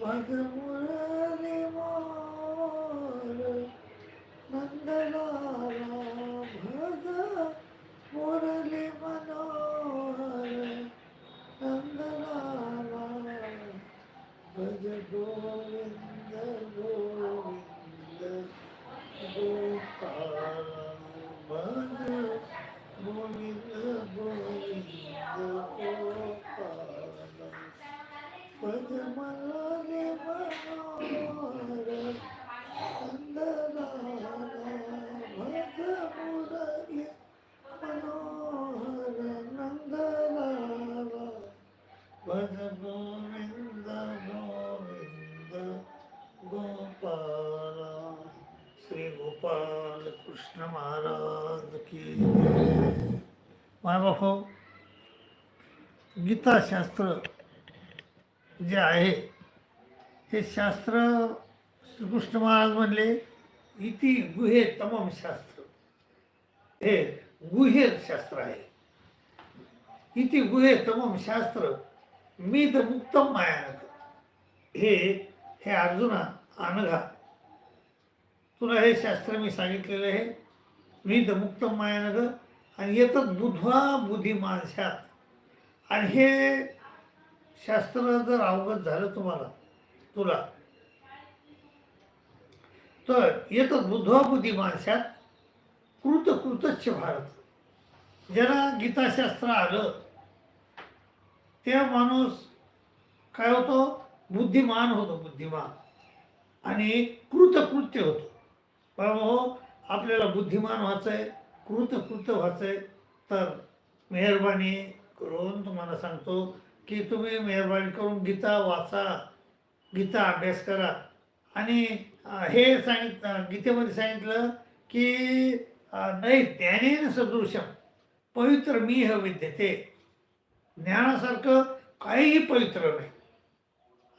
भज मुरली मोर नंदलाला भज मुरली कृष्ण महाराज की मायबापो गीताशास्त्र जे आहे हे शास्त्र श्रीकृष्ण महाराज म्हणले इति गुहे तमम शास्त्र. हे गुहे शास्त्र आहे. इति गुहे तमम शास्त्र मी तर मुक्तम मायानक. हे हे अर्जुना अनघा तुला हे शास्त्र मी सांगितलेलं आहे. मी तर मुक्तम मायानग आणि येतात बुधवा बुद्धिमानशात. आणि हे शास्त्र जर अवगत झालं तुम्हाला तुला तर येतं बुधवा बुद्धिमानशात कृत कृतच्छ भारत. ज्याला गीताशास्त्र आलं त्या माणूस काय होतो? बुद्धिमान होतो बुद्धिमान. आणि कृतकृत्य होतो. बाबा हो आपल्याला बुद्धिमान व्हायचं आहे कृतकृत्य व्हायचं आहे तर मेहरबानी करून तुम्हाला सांगतो की तुम्ही मेहरबानी करून गीता वाचा गीता अभ्यास करा. आणि हे सांगित गीतेमध्ये सांगितलं की नाही ज्ञानेन सदृशम पवित्र मी ह विद्यते. ज्ञानासारखं काहीही पवित्र नाही.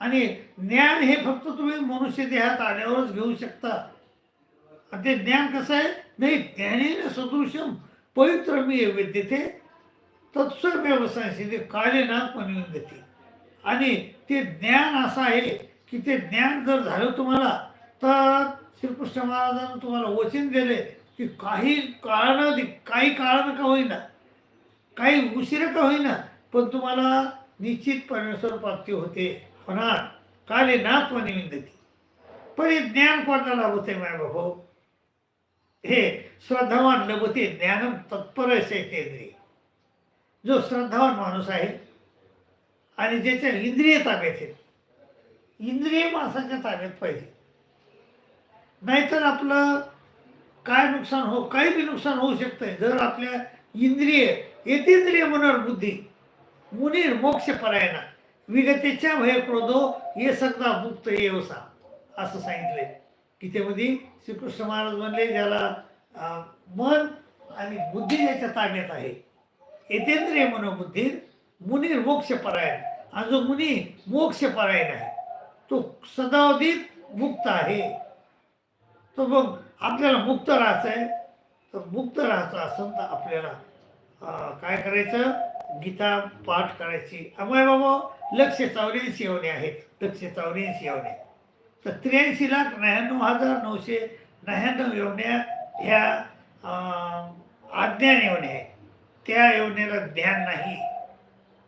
आणि ज्ञान हे फक्त तुम्ही मनुष्य देहात आल्यावरच घेऊ शकता. ते ज्ञान कसं आहे? नाही ज्ञानेन सदृशम पवित्र मी ह विद्यते व्यवसाय संसिद्धी कालेनाथ देते आणि ते ज्ञान असं आहे की ते ज्ञान जर झालं तुम्हाला तर श्रीकृष्ण महाराजानं तुम्हाला वचन दिले की काही काळानं काही काळानं का होईना काही उशिरा का होईना पण तुम्हाला निश्चित परमेश्वर प्राप्ती होते होणार. काले नाथ विंदती पण हे ज्ञान कोणाला होते माय भाऊ हे श्रद्धावान लभते ज्ञानम तत्पर तेंद्रिय जो श्रद्धावान माणूस आहे आणि ज्याच्या इंद्रिय ताब्यात आहेत. इंद्रिय माणसाच्या ताब्यात पाहिजे. नाहीतर आपलं काय नुकसान हो काही बी नुकसान होऊ शकतं जर आपल्या इंद्रिय येतेंद्रिय मनोर बुद्धी मुनीर मोक्ष परायणा विगतेच्या भय क्रोधो हे सगळा मुक्त येवसा असं सांगितलंय. गीतेमध्ये श्रीकृष्ण महाराज म्हणले ज्याला मन आणि बुद्धी ज्याच्या ताब्यात आहे. येतेंद्रिय मनोबुद्धी मुनीर मोक्ष परायण. हा जो मुनी मोक्ष परायण आहे तो सदावधीत मुक्त आहे. तो मग आपल्याला मुक्त राहायचं आहे तर मुक्त राहायचं असेल तर आपल्याला काय करायचं? गीता पाठ करायची. अमय बाबा लक्ष चौऱ्याऐंशी येवणे आहेत. लक्ष चौऱ्याऐंशी येवणे तर त्र्याऐंशी लाख नव्याण्णव हजार नऊशे नव्याण्णव येवण्या ह्या अं, अज्ञान येवणे आहेत. त्या योजनेला ज्ञान नाही.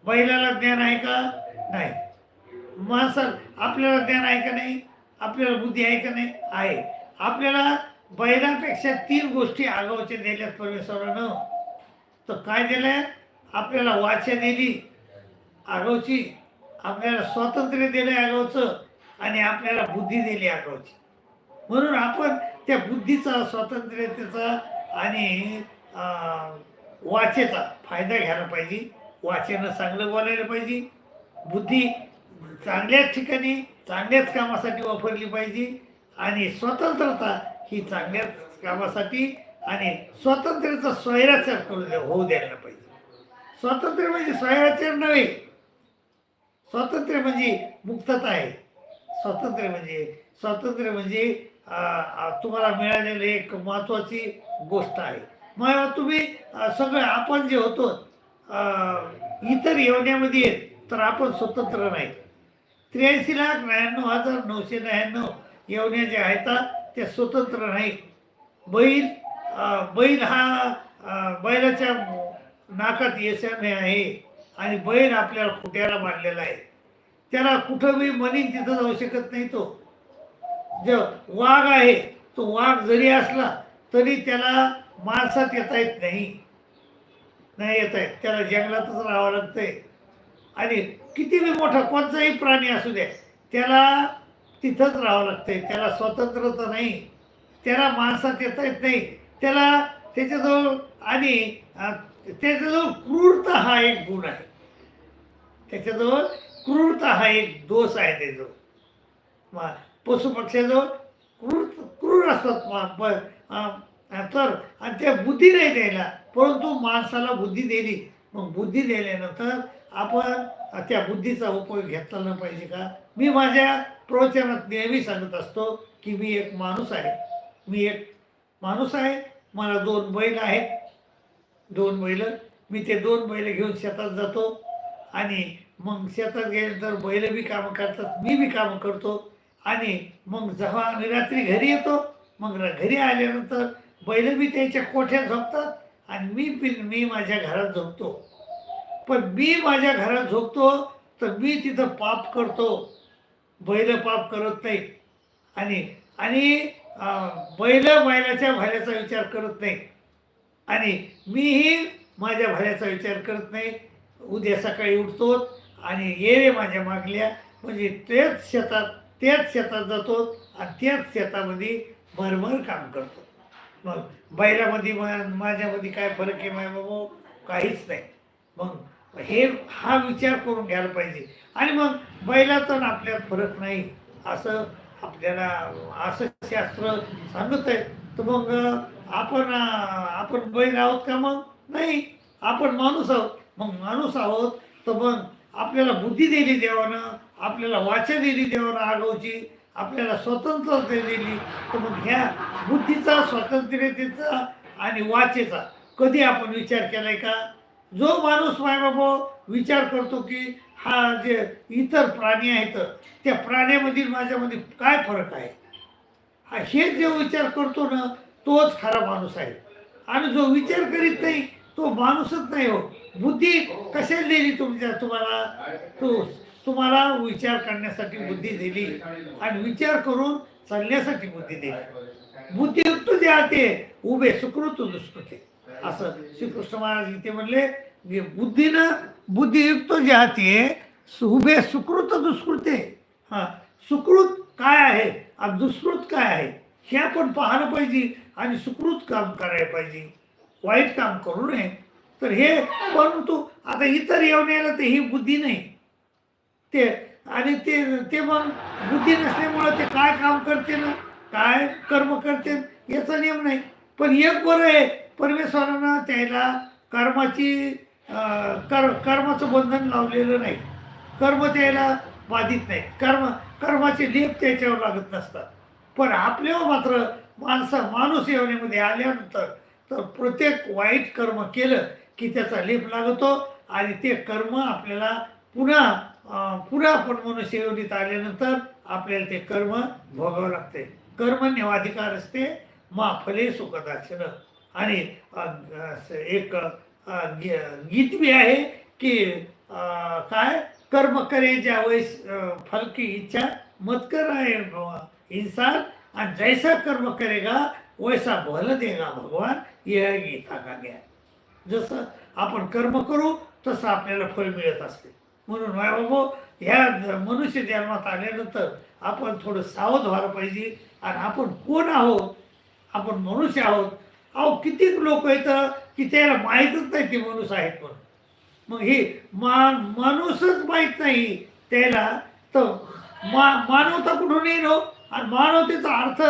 बैलाला ज्ञान आहे का? नाही. माणसाला आपल्याला ज्ञान आहे का नाही? आपल्याला बुद्धी आहे का नाही? आहे. आपल्याला बैलापेक्षा तीन गोष्टी आगावच्या दिल्यात परमेश्वरानं. तर काय दिलं आपल्याला वाचा दिली आगावची. आपल्याला स्वातंत्र्य दिलं आगावचं आणि आपल्याला बुद्धी दिली आगावची. म्हणून आपण त्या बुद्धीचा स्वातंत्र्यतेचा आणि वाचेचा फायदा घ्यायला पाहिजे वाचेनं चांगलं बोलायला पाहिजे बुद्धी चांगल्याच ठिकाणी चांगल्याच कामासाठी वापरली पाहिजे आणि स्वतंत्रता ही चांगल्याच कामासाठी आणि स्वातंत्र्याचा स्वैराचार करून द्या होऊ द्यायला पाहिजे. स्वातंत्र्य म्हणजे स्वैराचार नव्हे स्वातंत्र्य म्हणजे मुक्तता आहे. स्वातंत्र्य म्हणजे स्वातंत्र्य म्हणजे तुम्हाला मिळालेली एक महत्त्वाची गोष्ट आहे. मग तुम्ही सगळं आपण जे होतो इतर येवण्यामध्ये येत तर आपण स्वतंत्र नाही. त्र्याऐंशी लाख नव्याण्णव हजार नऊशे नव्याण्णव येवण्या ज्या आहेत त्या स्वतंत्र नाही बैल बैल हा बैलाच्या नाकात येसाने आहे आणि बैल आपल्याला खुट्याला बांधलेला आहे. त्याला कुठं मी म्हणीन तिथं जाऊ शकत नाही तो. जो वाघ आहे तो वाघ जरी असला तरी त्याला माणसात येता येत नाही. नाही येत आहेत त्याला जंगलातच राहावं लागतंय. आणि कितीही मोठा कोणताही प्राणी असू द्या त्याला तिथंच राहावं लागतंय. त्याला स्वतंत्रता नाही. त्याला माणसात येता येत नाही. त्याला त्याच्याजवळ आणि त्याच्याजवळ क्रूरता हा एक गुण आहे. त्याच्याजवळ क्रूरता हा एक दोष आहे त्याच्याजवळ मा- पशुपक्ष्याजवळ क्रूर क्रूर असतात मा- तर आणि त्या बुद्धी नाही द्यायला परंतु माणसाला बुद्धी दिली मग बुद्धी दिल्यानंतर आपण त्या बुद्धीचा उपयोग घेतला पाहिजे का? मी माझ्या प्रवचनात नेहमी सांगत असतो की मी एक माणूस आहे. मी एक माणूस आहे. मला दोन बैल आहेत. दोन बैल. मी ते दोन बैल घेऊन शेतात जातो. आणि मग शेतात गेल्यानंतर बैल बी कामं करतात मी बी कामं करतो. आणि मग जेव्हा आम्ही रात्री घरी येतो मग घरी आल्यानंतर बैल बी त्याच्या कोठ्यात झोपतात आणि मी पण मी माझ्या घरात झोपतो. पण मी माझ्या घरात झोपतो तर मी तिथं पाप करतो. बैल पाप करत नाही आणि आणि बैल बैलाच्या भल्याचा विचार करत नाही आणि मीही माझ्या भल्याचा विचार करत नाही. उद्या सकाळी उठतो आणि ये रे माझ्या मागल्या. म्हणजे तेच शेतात त्याच शेतात जातो आणि त्याच शेतामध्ये भरभर काम करतो. मग बैलामध्ये माझ्यामध्ये काय फरक आहे माय बाबा काहीच नाही. मग हे हा विचार करून घ्यायला पाहिजे. आणि मग बैलाचा आणि आपल्यात फरक नाही असं आपल्याला असं शास्त्र सांगत आहे तर मग आपण आपण बैल आहोत का मग? नाही. आपण माणूस आहोत. मग माणूस आहोत तर मग आपल्याला बुद्धी दिली देवानं आपल्याला वाचा दिली देवानं आगाऊची. आपल्याला स्वतंत्रता दिली तर मग ह्या बुद्धीचा स्वातंत्र्यतेचा आणि वाचेचा कधी आपण विचार केलाय का? जो माणूस मायबाबा विचार करतो की हा जे इतर प्राणी आहेत त्या प्राण्यामधील माझ्यामध्ये काय फरक आहे? हा हे जो विचार करतो ना तोच खरा माणूस आहे. आणि जो विचार करीत नाही तो माणूसच नाही हो. बुद्धी कशाला दिली तुमच्या तुम्हाला? तो तुम्हाला विचार करण्यासाठी बुद्धी दिली. आणि विचार करून चालण्यासाठी बुद्धी दिली. बुद्धियुक्त जे आहे उभे सुकृत दुष्कृते. असं श्रीकृष्ण महाराज इथे म्हणले बुद्धीनं बुद्धियुक्त जे आहे उभे सुकृत दुष्कृते. हा सुकृत काय आहे आणि दुष्कृत काय आहे हे आपण पाहायला पाहिजे आणि सुकृत काम करायला पाहिजे. वाईट काम करू नये. तर हे परंतु आता इतर येऊन यायला तर ही बुद्धी नाही. ते आणि ते ते मग बुद्धी नसल्यामुळं ते काय काम करते ना काय कर्म करते याचा नियम नाही. पण एक बरं आहे परमेश्वरानं त्याला कर्माची कर कर्माचं बंधन लावलेलं नाही. कर्म त्याला बाधित नाही. कर्म कर्माचे लेप त्याच्यावर लागत नसतात. पण आपल्यावर मात्र माणसा माणूस येवण्यामध्ये आल्यानंतर तर प्रत्येक वाईट कर्म केलं की त्याचा लेप लागतो आणि ते कर्म आपल्याला पुन्हा पुन्हा आपण मनुष्य योनीत आल्यानंतर आपल्याला ते कर्म भोगावं लागते. नेवाधिकार असते मा फले सुखदाचन आणि एक गीत बी आहे की काय? कर्म करे ज्या वैस इच्छा मत कर आहे इंसान आणि जैसा कर्म करेगा वैसा भल देगा भगवान यह गीता का ज्ञान. जसं आपण कर्म करू तसं आपल्याला फळ मिळत असते. म्हणून बाबा ह्या मनुष्य जन्मात आल्यानंतर आपण थोडं सावध व्हायला पाहिजे आणि आपण कोण आहोत? आपण मनुष्य आहोत. अहो कितीक लोक येतं की त्याला माहीतच नाही ते मनुष्य आहेत म्हणून. मग हे मा माणूसच माहीत नाही त्याला. तर मा मानवता कुठून येईल हो? आणि मानवतेचा अर्थ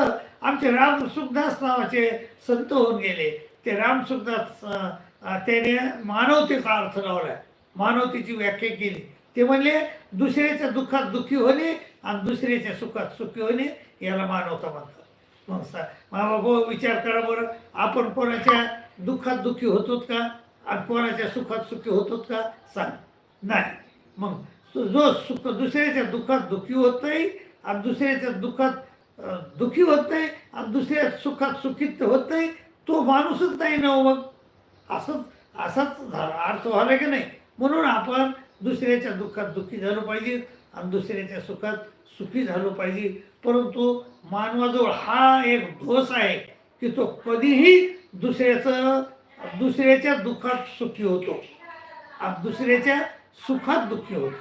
आमचे राम सुखदास नावाचे संत होऊन गेले. ते राम सुखदास त्याने मानवतेचा अर्थ लावला मानवतेची व्याख्या केली. ते म्हणले दुसऱ्याच्या दुःखात दुःखी होणे आणि दुसऱ्याच्या सुखात सुखी होणे याला मानवता म्हणतात. मग सा बाबा विचार करा बरं. आपण कोणाच्या दुःखात दुःखी होतो का? आणि कोणाच्या सुखात सुखी होतो का? सांग. नाही. मग जो सुख दुसऱ्याच्या दुःखात दुःखी होत नाही आणि दुसऱ्याच्या दुःखात दुःखी होत नाही आणि दुसऱ्या सुखात सुखीत होत नाही तो माणूसच नाही ना हो मग? असंच असाच झाला. अर्थ झाला की नाही? म्हणून आपण दुसऱ्याच्या दुःखात दुःखी झालो पाहिजे आणि दुसऱ्याच्या सुखात सुखी झालो पाहिजे. परंतु मानवाजवळ हा एक दोष आहे की तो कधीही दुसऱ्याचं दुसऱ्याच्या दुःखात सुखी होतो. दुसऱ्याच्या सुखात दुःखी होतो.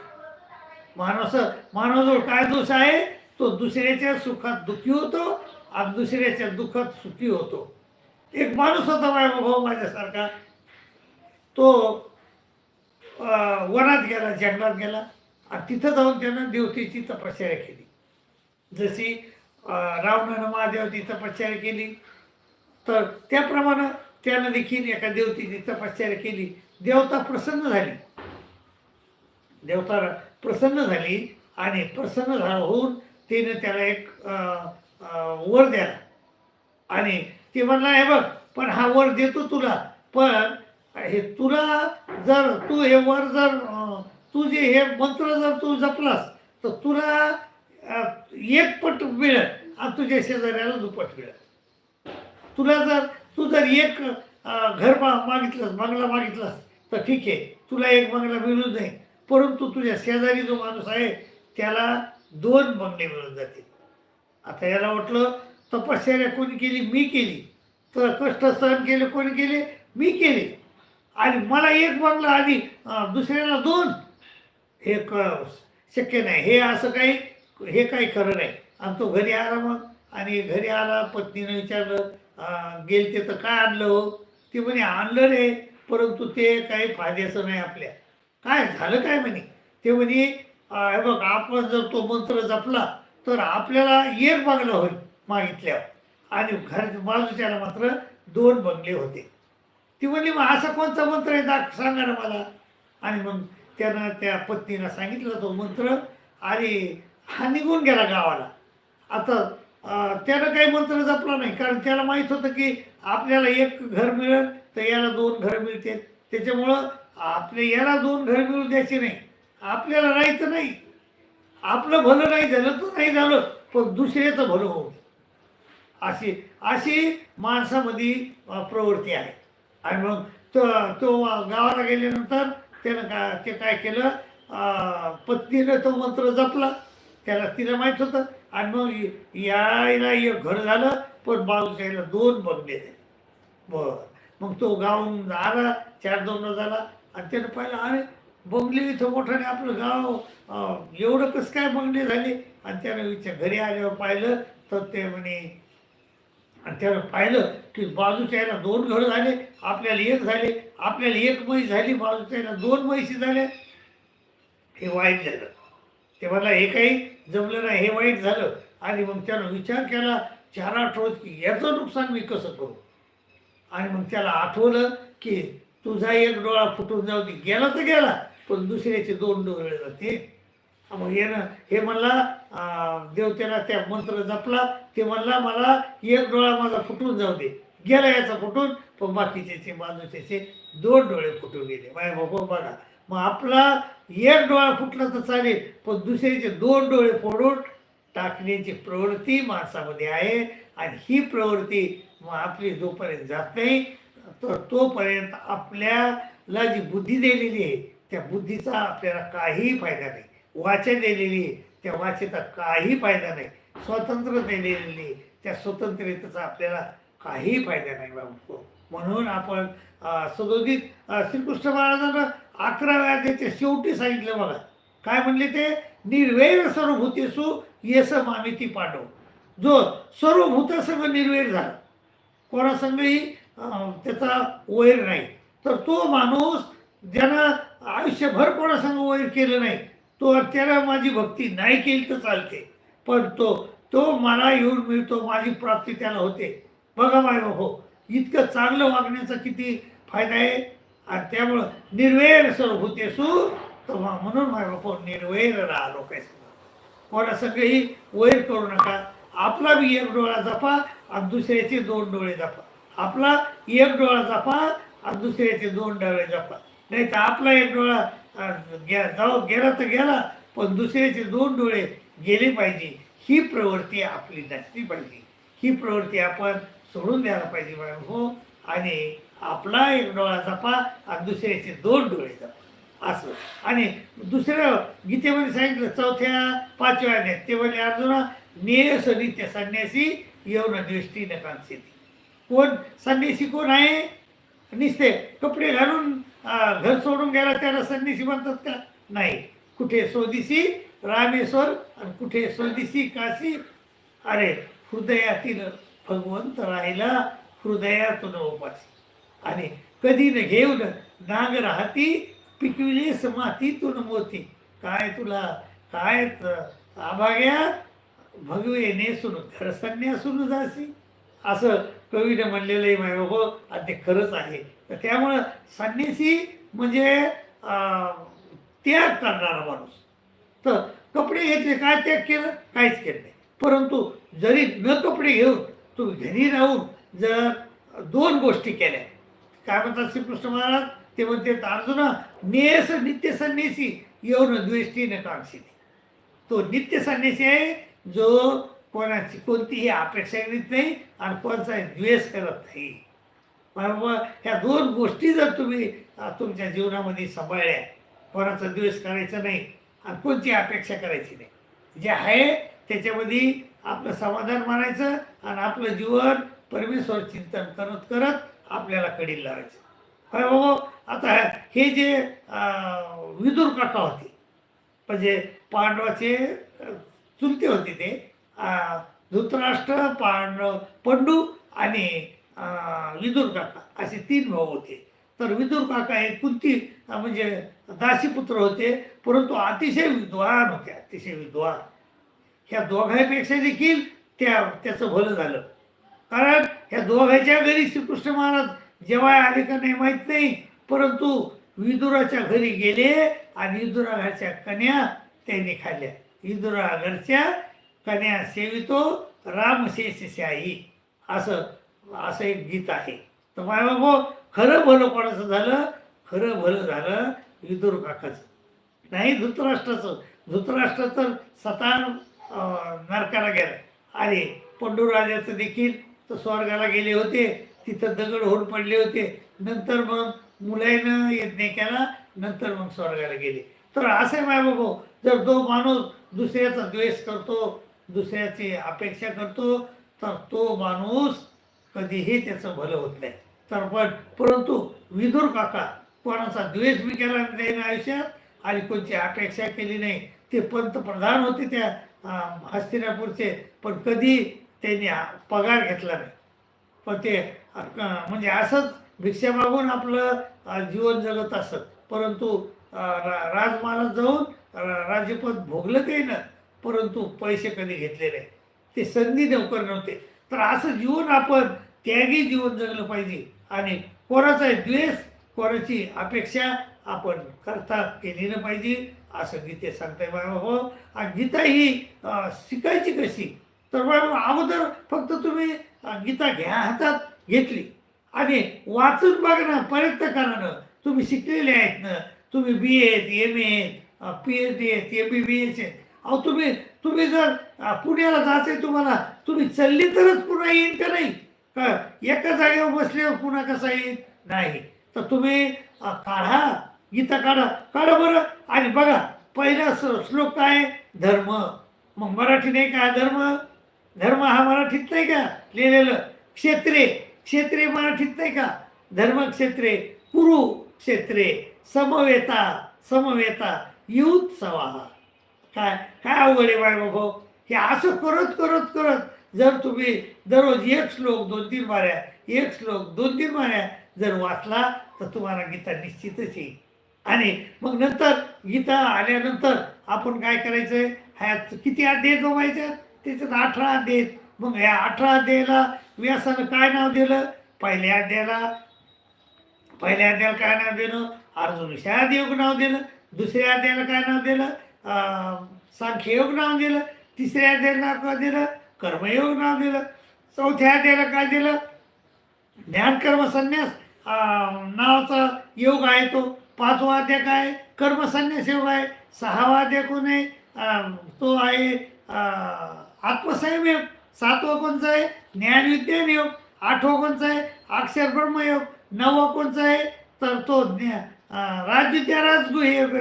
माणूस मानवाजवळ काय दोष आहे? तो दुसऱ्याच्या सुखात दुःखी होतो आणि दुसऱ्याच्या दुःखात सुखी होतो. एक माणूस होता माझ्या भाऊ माझ्यासारखा. तो वनात गेला जंगलात गेला. आणि तिथं जाऊन त्यानं देवतेची तपश्चर्या केली. जशी रावणानं महादेवाची तपश्चर्या केली. तर त्याप्रमाणे त्यानं देखील एका देवतेची तपश्चर्या केली. देवता प्रसन्न झाली. देवता प्रसन्न झाली आणि प्रसन्न झाला होऊन तिने त्याला एक वर द्याला. आणि ते म्हणला हे बघ पण हा वर देतो तुला पण हे तुला जर तू हे वर जर तू जे हे मंत्र जर तू जपलास तर तुला एक पट मिळेल आणि तुझ्या शेजाऱ्याला दुप्पट मिळेल. तुला जर तू जर एक घर मागितलंस बंगला मागितलास तर ठीक आहे तुला एक बंगला मिळू नये परंतु तुझ्या शेजारी जो माणूस आहे त्याला दोन बंगले मिळून जातील. आता याला वाटलं तपश्चर्या कोणी केली? मी केली. तर कष्ट सहन केले कोणी केले? मी केले. आणि मला एक बंगला आणि दुसऱ्याला दोन हे क शक्य नाही. हे असं काही हे काही खरं नाही. आणि तो घरी आला मग. आणि घरी आला पत्नीनं विचारलं गेल ते तर काय आणलं हो? ते म्हणे आणलं रे परंतु ते काही फायद्याचं नाही आपल्या. काय झालं काय म्हणे? ते म्हणे हे बघ आपण जर तो मंत्र जपला तर आपल्याला एक बंगला होईल मागितल्यावर. आणि घर बाजूच्याला मात्र दोन बंगले होते. ती म्हणली मग असा कोणता मंत्र आहे? दाख सांगा ना मला. आणि मग त्यानं त्या पत्नीनं सांगितलं तो मंत्र आणि हा निघून गेला गावाला. आता त्यानं काही मंत्र जपला नाही कारण त्याला माहीत होतं की आपल्याला एक घर मिळेल तर याला दोन घर मिळतील. त्याच्यामुळं आपले याला दोन घर मिळू द्यायचे नाही. आपल्याला राहायचं नाही. आपलं भलं नाही झालं तर नाही झालं पण दुसऱ्याचं भलं होऊ अशी अशी माणसामध्ये प्रवृत्ती आहे. आणि मग तो तो गावाला गेल्यानंतर त्यानं का ते काय केलं पत्नीनं तो मंत्र जपला. त्याला तिला माहीत होतं. आणि मग यायला एक घर झालं पण बाजूच्या यायला दोन बंगले झाले बर. मग तो गावून आला चार दोन झाला. आणि त्यानं पाहिलं अरे बंगले इथं मोठ्याने आपलं गाव एवढं कसं काय बंगले झाले? आणि त्यानं विचार घरी आल्यावर पाहिलं तर ते म्हणे आणि त्यानं पाहिलं की बाजूच्या दोन घरं झाले आपल्याला एक झाले आपल्याला एक म्हैस झाली बाजूच्या दोन म्हैशी झाल्या. हे वाईट झालं. ते मला हे काही जमलं नाही हे वाईट झालं. आणि मग त्यानं विचार केला चार आठ रोज की याचं नुकसान मी कसं करू? आणि मग त्याला आठवलं की तुझा एक डोळा फुटून जाऊ दे गेला तर गेला पण दुसऱ्याचे दोन डोळे जाते. मग येणं हे म्हणला देवतेला त्या मंत्र जपला ते म्हणला मला एक डोळा माझा फुटून जाऊ दे. गेला याचा फुटून पण बाकीचे बाजूचे दोन डोळे फुटून गेले. माझ्या बाबा बघा. मग आपला एक डोळा फुटला तर चालेल पण दुसऱ्याचे दोन डोळे फोडून टाकण्याची प्रवृत्ती माणसामध्ये आहे आणि ही प्रवृत्ती मग आपली जोपर्यंत जात नाही तर तोपर्यंत आपल्याला जी बुद्धी दिलेली आहे त्या बुद्धीचा आपल्याला काहीही फायदा नाही. वाचन दिलेली त्या वाचेचा काही फायदा नाही. स्वातंत्र्य दिलेली त्या स्वतंत्रतेचा आपल्याला काही फायदा नाही बाबू. म्हणून आपण सदोदित श्रीकृष्ण महाराजांना अकराव्या त्याच्या शेवटी सांगितलं मला काय म्हणले ते? निर्वैर सर्वभूतेसु येस मामिती पाठव. जो सर्वभूतासंग निर्वैर झाला. कोणासंगही त्याचा वैर नाही. तर तो माणूस ज्यानं आयुष्यभर कोणासंग वैर केलं नाही तो त्याला माझी भक्ती नाही केली तर चालते. पण तो तो मला येऊन मिळतो माझी प्राप्ती त्याला होते. बघा माय बाबो इतकं चांगलं वागण्याचा किती फायदा आहे. आणि त्यामुळं निर्वेर स्वरूप होते सू तर म्हणून माय बापो निर्वेर राहा कोणा कोणासंगही वैर करू नका. आपला बी एक डोळा जपा आणि दुसऱ्याचे दोन डोळे जपा. आपला एक डोळा जपा आणि दुसऱ्याचे दोन डोळे जपा. नाही तर आपला एक डोळा गे जाऊ गेला तर गेला पण दुसऱ्याचे दोन डोळे गेले पाहिजे. ही प्रवृत्ती आपली नसली पाहिजे. ही प्रवृत्ती आपण सोडून द्यायला पाहिजे मॅडम हो आणि आपला एक डोळा जपा आणि दुसऱ्याचे दोन डोळे जपा. असं. आणि दुसऱ्या गीतेमध्ये सांगितलं चौथ्या पाचव्या अध्यायात ते म्हणजे अर्जुना नेस नित्य संन्यासी येऊन दृष्टी नकांक्षेती कोण? संन्यासी कोण आहे? निसते कपडे घालून घर सोडून गेला त्याला संन्यासी म्हणतात का? नाही. कुठे स्वदेशी रामेश्वर आणि कुठे स्वदेशी काशी? अरे हृदयातील भगवंत राहिला हृदयातून उपासी आणि कधी न घेऊन नाग राहती पिकविले समातीतून मोती. काय तुला काय त- आभाग्या? भगवे नेसून घर संन्यासून जासी असं कवीने म्हणलेलं आहे माय बाबा आणि ते खरंच आहे. तर त्यामुळं संन्यासी म्हणजे त्याग करणारा माणूस. तर कपडे घेतले काय त्याग केलं? काहीच केलं नाही. परंतु जरी न कपडे घेऊन तुम्ही घरी राहून जर दोन गोष्टी केल्या काय म्हणतात श्रीकृष्ण महाराज? ते म्हणते अर्जुना नेस नित्य संन्यासी येऊन द्वेष्टी न कांक्षिती तो नित्य संन्यासी आहे जो कोणाची कोणतीही अपेक्षा करीत नाही आणि कोणचाही द्वेष करत नाही. ह्या दोन गोष्टी जर तुम्ही तुमच्या जीवनामध्ये सांभाळल्या कोणाचा द्वेष करायचा नाही आणि कोणती अपेक्षा करायची नाही. जे आहे त्याच्यामध्ये आपलं समाधान मानायचं आणि आपलं जीवन परमेश्वर चिंतन करत करत आपल्याला कडील लावायचं. होय बाबा? आता हे जे विदुर काका होते म्हणजे पांडवाचे चुलते होते ते धृतराष्ट्र पांडव पंडू आणि विदुर काका असे तीन भाऊ होते. तर विदुर काका हे कुंती म्हणजे दासीपुत्र होते परंतु अतिशय विद्वान होते अतिशय विद्वान. ह्या दोघांपेक्षा देखील त्या त्याचं भलं झालं. कारण ह्या दोघांच्या घरी श्रीकृष्ण महाराज जेव्हा आले का नाही माहीत नाही परंतु विदुराच्या घरी गेले आणि विदुराघरच्या कन्या त्यांनी खाल्ल्या. विदुराघरच्या कन्या सेवितो राम शेषशाही असं असं एक गीत आहे. तर माय बाबा खरं भलं कोणाचं झालं? खरं भलं झालं विदुर काकाचं. नाही धृतराष्ट्राचं. धृतराष्ट्र तर सतान नरकाला गेला. आणि पंडूराजाचं देखील तर स्वर्गाला गेले होते. तिथं दगड होऊन पडले होते. नंतर मग मुलानं यज्ञ केला. नंतर मग स्वर्गाला गेले. तर असे माय बाबा. जर तो माणूस दुसऱ्याचा द्वेष करतो दुसऱ्याची अपेक्षा करतो तर तो माणूस कधीही त्याचं भलं होत नाही. तर पण परंतु विदुर काका कोणाचा द्वेष बी केला नाही आयुष्यात आणि कोणची अपेक्षा केली नाही ते पंतप्रधान होते त्या हस्तिनापूरचे पण कधी त्यांनी पगार घेतला नाही. पण ते म्हणजे असंच भिक्षा मागून आपलं जीवन जगत असत. परंतु अं, रा- जाऊन राज्यपद भोगलं ते ना परंतु पैसे कधी घेतले नाही. ते संधी नोकर नव्हते. तर असं जीवन आपण त्यागी जीवन जगलं पाहिजे. आणि कोणाचा द्वेष कोणाची अपेक्षा आपण करता केली पाहिजे. असं गीते सांगताय बाबा हो. आणि गीता ही शिकायची कशी? तर बाबा अगोदर फक्त तुम्ही गीता घ्या हातात घेतली. आणि वाचून बघा ना प्रयत्न करा ना तुम्ही शिकलेले आहेत ना. तुम्ही B Ed M A P H D आहेत एम बी बी एच आहेत अहो तुम्ही तुम्ही जर पुण्याला जायचं तुम्हाला तुम्ही चलली तरच पुन्हा येईन का नाही? का एका जागेवर बसल्यावर पुन्हा कसा येईल नाही. तर तुम्ही काढा. गीता काढा. काढा बरं. आणि बघा पहिला स- श्लोक काय? आहे? धर्म. मग मराठी नाही का धर्म? धर्म हा मराठीत नाही का लिहिलेलं? क्षेत्रे. क्षेत्रे मराठीत नाही का? धर्मक्षेत्रे. कुरु क्षेत्रे समवेता. समवेता. युत्सवा. काय? काय अवघड आहे बाय बाबा हे असं करत करत करत जर तुम्ही दररोज एक श्लोक दोन तीन माऱ्या एक श्लोक दोन तीन माऱ्या जर वाचला तर तुम्हाला गीता निश्चितच येईल. आणि मग नंतर गीता आल्यानंतर आपण काय करायचंय? ह्यात किती अध्याय जमायचे त्याच्यात अठरा अध्याय. मग ह्या अठरा अध्यायाला व्यासानं काय नाव दिलं? पहिल्या अध्यायाला. पहिल्या अध्यायाला काय नाव दिलं? अर्जुन योग नाव दिलं. दुसऱ्या अध्यायाला काय नाव दिलं? सांख्ययोग नाव दिलं तिसऱ्या अध्यायाला का काय दिलं कर्मयोग नाव दिलं चौथ्या अध्यायाला काय दिलं? ज्ञानकर्म संन्यास. नावाचा योग आहे तो. पाचवा अध्याय काय? कर्मसन्यास योग आहे. सहावा अध्याय कोण आहे? तो आहे आत्मसंयम योग. सातवा कोणचा आहे? ज्ञानविज्ञान योग. आठवा कोणचा आहे? अक्षर ब्रह्मयोग नववा कोणचा आहे? तर तो ज्ञा अं, राजविद्या योग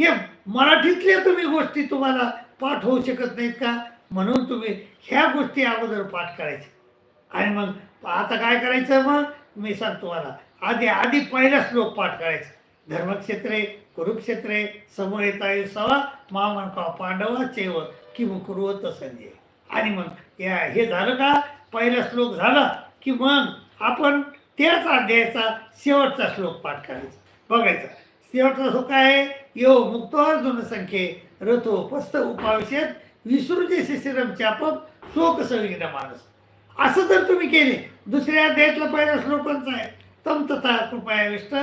हे मराठीतल्या तुम्ही गोष्टी तुम्हाला पाठ होऊ शकत नाहीत का? म्हणून तुम्ही ह्या गोष्टी अगोदर पाठ करायच्या आणि मग आता काय करायचं मग? मी सांगतो तुम्हाला. आधी आधी पहिला श्लोक पाठ करायचा. धर्मक्षेत्रे कुरुक्षेत्रे समोर येता येईल सवा मामनका पांडवा चेव कि कुरुवत संजय. आणि मग या हे झालं का? पहिला श्लोक झाला की मग आपण त्याच अध्यायाचा शेवटचा श्लोक पाठ करायचा. बघायचा. शेवटचा श्लोक आहे? यो मुक्तो संख्ये रथो पस्त उपाविषेत विसृजे शिशिरम चापम शोक सविघ्न माणूस असं जर तुम्ही केले दुसऱ्या अध्यायातला पहिला श्लोक आहे? तम तथा कृपयाविष्ट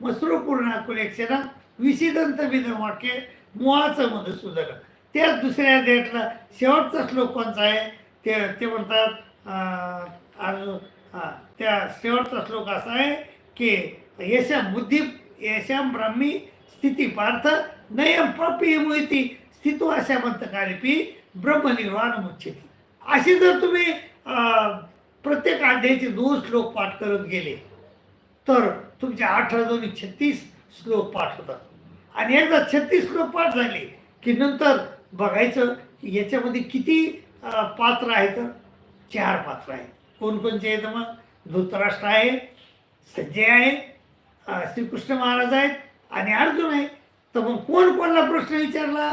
मसरू पूर्ण कुलेक्षण विषिदंत विधम वाक्य मुळाचं मधुसूदन त्याच दुसऱ्या अध्यायातला शेवटचा श्लोक कोणचा आहे? ते ते म्हणतात अर्जुन त्या शेवटचा श्लोक असा आहे की यशम बुद्धी यशम ब्रह्मी स्थिती पार्थ नयम प्राप्य मुहिती स्थितो अशा मंतकालिपी ब्रह्मनिर्वाण मुच्छती असे जर तुम्ही प्रत्येक अध्यायाचे दोन श्लोक पाठ करत गेले तर तुमचे अठरा दोन्ही छत्तीस श्लोक पाठ होतात. आणि एकदा छत्तीस श्लोक पाठ झाले की नंतर बघायचं की याच्यामध्ये किती पात्र आहेत? चार पात्र आहेत. कोणकोणचे आहेत मग? धृतराष्ट्र आहे संजय आहे श्रीकृष्ण महाराज आहेत आणि अर्जुन आहे. तर मग कोण कोणला प्रश्न विचारला?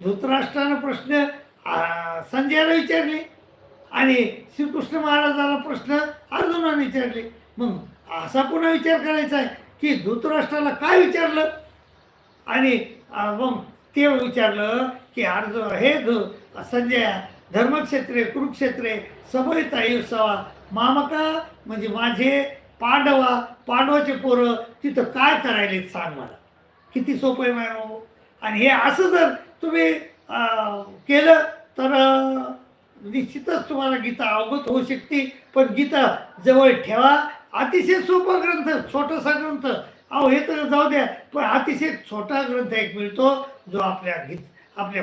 धृतराष्ट्रानं प्रश्न संजयाला विचारले. आणि श्रीकृष्ण महाराजाला प्रश्न अर्जुनानं विचारले. मग असा पुन्हा विचार करायचा आहे की धृतराष्ट्राला काय विचारलं? आणि मग ते विचारलं की अर्जुन हे ध संजय धर्मक्षेत्रे कुरुक्षेत्रे सभयता युसवा मामका म्हणजे माझे पांडवा पांडवाचे पोरं तिथं काय करायले सांग मला. किती सोपं आहे मॅडम आणि हे असं जर तुम्ही अं, केलं तर निश्चितच तुम्हाला गीता अवगत होऊ शकते. पण गीता जवळ ठेवा. अतिशय सोपा ग्रंथ छोटासा ग्रंथ. अहो हे तर जाऊ द्या. पण अतिशय छोटा ग्रंथ एक मिळतो जो आपल्या गीत आपल्या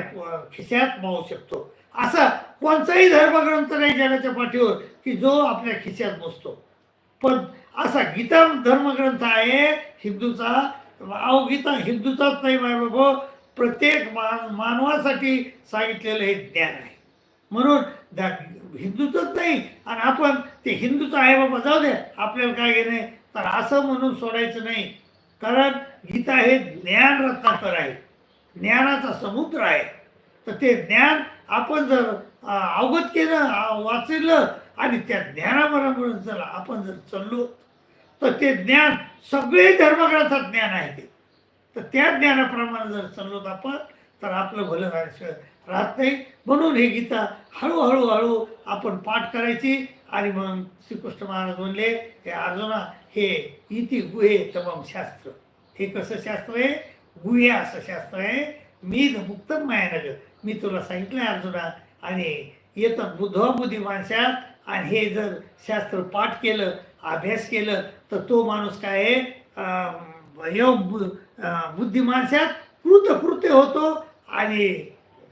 खिशात मावू शकतो. असा कोणताही धर्मग्रंथ नाही जगाच्या पाठीवर की जो आपल्या खिशात बसतो. पण असा गीता धर्मग्रंथ आहे हिंदूचा. अहो गीता हिंदूचाच नाही माय बाबा प्रत्येक मान मानवासाठी सांगितलेलं हे ज्ञान आहे. म्हणून दा हिंदूचंच नाही आणि आपण ते हिंदूचं आहे बाबा जाऊ दे आपल्याला काय घेणे तर असं म्हणून सोडायचं नाही. कारण गीता हे ज्ञान रत्नाकर आहे. ज्ञानाचा समुद्र आहे. तर ते ज्ञान आपण जर अवगत केलं वाचलं आणि त्या ज्ञानाबरोबर जर आपण जर चाललो तर ते ज्ञान सगळे धर्मग्रंथात ज्ञान आहे ते. तर त्या ज्ञानाप्रमाणे जर चाललो आपण तर आपलं भलं राहत नाही. म्हणून हे गीता हळूहळू हळू आपण पाठ करायची आणि मग श्रीकृष्ण महाराज म्हणले हे अर्जुना हे इति गुहे तमाम शास्त्र. हे कसं शास्त्र आहे? गुहे असं शास्त्र आहे. मी मुक्त मायानगर. मी तुला सांगितलं अर्जुना आणि येतं बुद्ध बुद्धी माणसात आणि हे जर शास्त्र पाठ केलं अभ्यास केलं तर तो माणूस काय आहे बुद्धिमानसात योग बु कृतकृत्य होतो आणि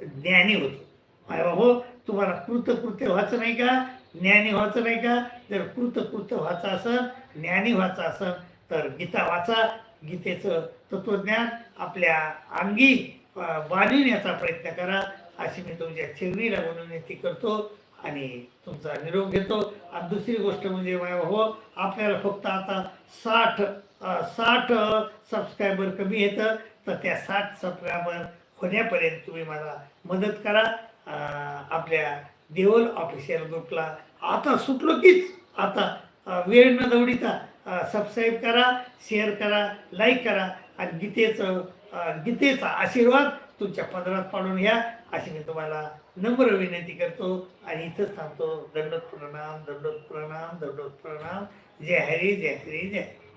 ज्ञानी होतो. माय बाबो तुम्हाला कृतकृत्य व्हायचं नाही का? ज्ञानी व्हायचं नाही का? जर कृतकृत्य व्हायचं असेल ज्ञानी व्हायचं असेल तर गीता वाचा. गीतेचं तत्वज्ञान आपल्या अंगी बांधून याचा प्रयत्न करा. अशी मी तुमच्या चिरवीला विनंती करतो. आणि तुमचा निरोप घेतो. आणि दुसरी गोष्ट म्हणजे माझ्या भाऊ आपल्याला फक्त आता साठ साठ सबस्क्रायबर कमी येतं तर त्या साठ सबस्क्रायबर होण्यापर्यंत तुम्ही मला मदत करा. आपल्या देवल ऑफिशियल ग्रुपला आता सुटलो कीच आता वेळ न दवडीता सबस्क्राईब करा शेअर करा लाईक करा. आणि गीतेचं गीतेचा आशीर्वाद तुमच्या पदरात पाडून घ्या. अशी मी तुम्हाला नम्र विनंती करतो आणि इथंच थांबतो. दंडोत प्रणाम दंडोत प्रणाम दंडोत प्रणाम जय हरी जय हरी जय हरी.